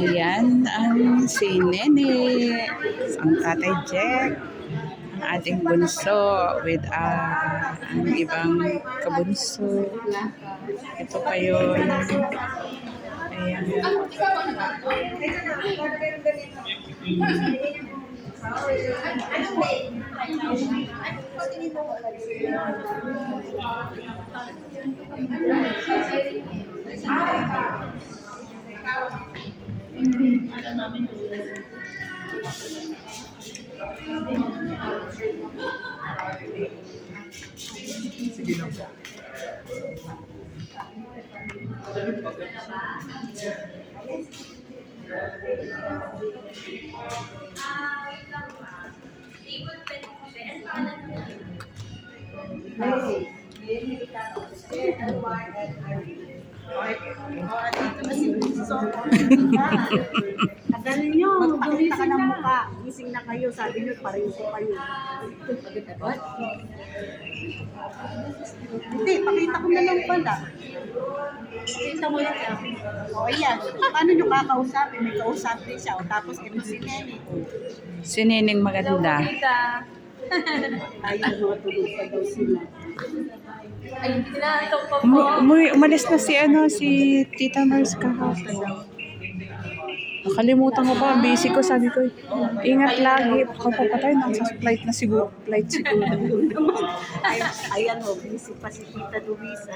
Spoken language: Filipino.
Ayan ang si Nene, ang tatay Jack, ang ating bunso with ah, ang ibang kabunso. Ito pa yun. Ayan namin Sige lang po. Thank you. Tagal nyo, magpakita ka ng mukha. Gising na kayo, sabi nyo, pareho ko kayo. Hindi, pakita ko na lang pala. Pakita mo lang yan. O, ayan. Paano nyo kakausapin? May kausap din siya. O, tapos ito si Nene. Si Neneng maganda. Ayun, mga tulog pa daw sila. Ay, tinatok pa po. Umu- umuwi- umalis na si ano si Tita Mars kahapon. Nakalimutan ko pa, busy ko, sabi ko, ingat lagi, baka papatay, nasa flight na siguro, flight siguro. Ay, ayan o, busy pa si Tita Luisa.